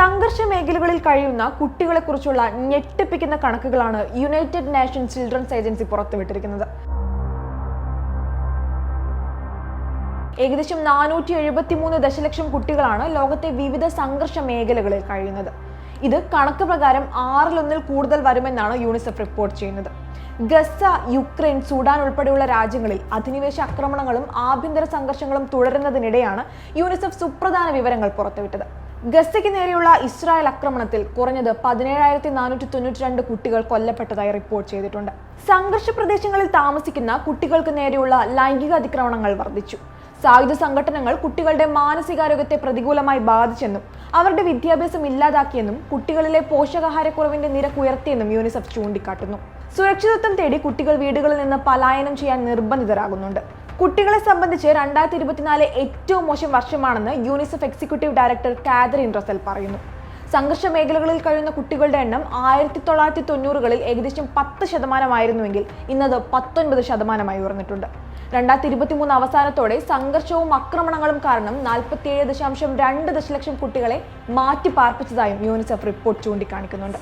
സംഘർഷ മേഖലകളിൽ കഴിയുന്ന കുട്ടികളെക്കുറിച്ചുള്ള ഞെട്ടിപ്പിക്കുന്ന കണക്കുകളാണ് യുണൈറ്റഡ് നാഷൻ ചിൽഡ്രൻസ് ഏജൻസി പുറത്തുവിട്ടിരിക്കുന്നത്. ഏകദേശം നാനൂറ്റി എഴുപത്തി മൂന്ന് ദശലക്ഷം കുട്ടികളാണ് ലോകത്തെ വിവിധ സംഘർഷ മേഖലകളിൽ കഴിയുന്നത്. ഇത് കണക്ക് പ്രകാരം ആറിലൊന്നിൽ കൂടുതൽ വരുമെന്നാണ് യൂണിസെഫ് റിപ്പോർട്ട് ചെയ്യുന്നത്. ഗസ യുക്രൈൻ സൂഡാൻ ഉൾപ്പെടെയുള്ള രാജ്യങ്ങളിൽ അധിനിവേശ ആക്രമണങ്ങളും ആഭ്യന്തര സംഘർഷങ്ങളും തുടരുന്നതിനിടെയാണ് യൂണിസെഫ് സുപ്രധാന വിവരങ്ങൾ പുറത്തുവിട്ടത്. ഗസയ്ക്ക് നേരെയുള്ള ഇസ്രായേൽ ആക്രമണത്തിൽ കുറഞ്ഞത് പതിനേഴായിരത്തി നാനൂറ്റി തൊണ്ണൂറ്റി രണ്ട് കുട്ടികൾ കൊല്ലപ്പെട്ടതായി റിപ്പോർട്ട് ചെയ്തിട്ടുണ്ട്. സംഘർഷ പ്രദേശങ്ങളിൽ താമസിക്കുന്ന കുട്ടികൾക്ക് നേരെയുള്ള ലൈംഗിക അതിക്രമണങ്ങൾ വർദ്ധിച്ചു. സായുധ സംഘടനകൾ കുട്ടികളുടെ മാനസികാരോഗ്യത്തെ പ്രതികൂലമായി ബാധിച്ചെന്നും അവരുടെ വിദ്യാഭ്യാസം ഇല്ലാതാക്കിയെന്നും കുട്ടികളിലെ പോഷകാഹാരക്കുറവിന്റെ നിരക്ക് ഉയർത്തിയെന്നും യൂണിസെഫ് ചൂണ്ടിക്കാട്ടുന്നു. സുരക്ഷിതത്വം തേടി കുട്ടികൾ വീടുകളിൽ നിന്ന് പലായനം ചെയ്യാൻ നിർബന്ധിതരാകുന്നുണ്ട്. കുട്ടികളെ സംബന്ധിച്ച് രണ്ടായിരത്തി ഇരുപത്തിനാല് ഏറ്റവും മോശം വർഷമാണെന്ന് UNICEF executive director Catherine Russell പറയുന്നു. സംഘർഷ മേഖലകളിൽ കഴിയുന്ന കുട്ടികളുടെ എണ്ണം ആയിരത്തി തൊള്ളായിരത്തി തൊണ്ണൂറുകളിൽ ഏകദേശം പത്ത് ശതമാനമായിരുന്നുവെങ്കിൽ ഇന്നത് പത്തൊൻപത് ശതമാനമായി ഉയർന്നിട്ടുണ്ട്. രണ്ടായിരത്തി ഇരുപത്തി മൂന്ന് അവസാനത്തോടെ സംഘർഷവും ആക്രമണങ്ങളും കാരണം നാൽപ്പത്തിയേഴ് ദശാംശം രണ്ട് ദശലക്ഷം കുട്ടികളെ മാറ്റി പാർപ്പിച്ചതായും യൂണിസെഫ് റിപ്പോർട്ട് ചൂണ്ടിക്കാണിക്കുന്നുണ്ട്.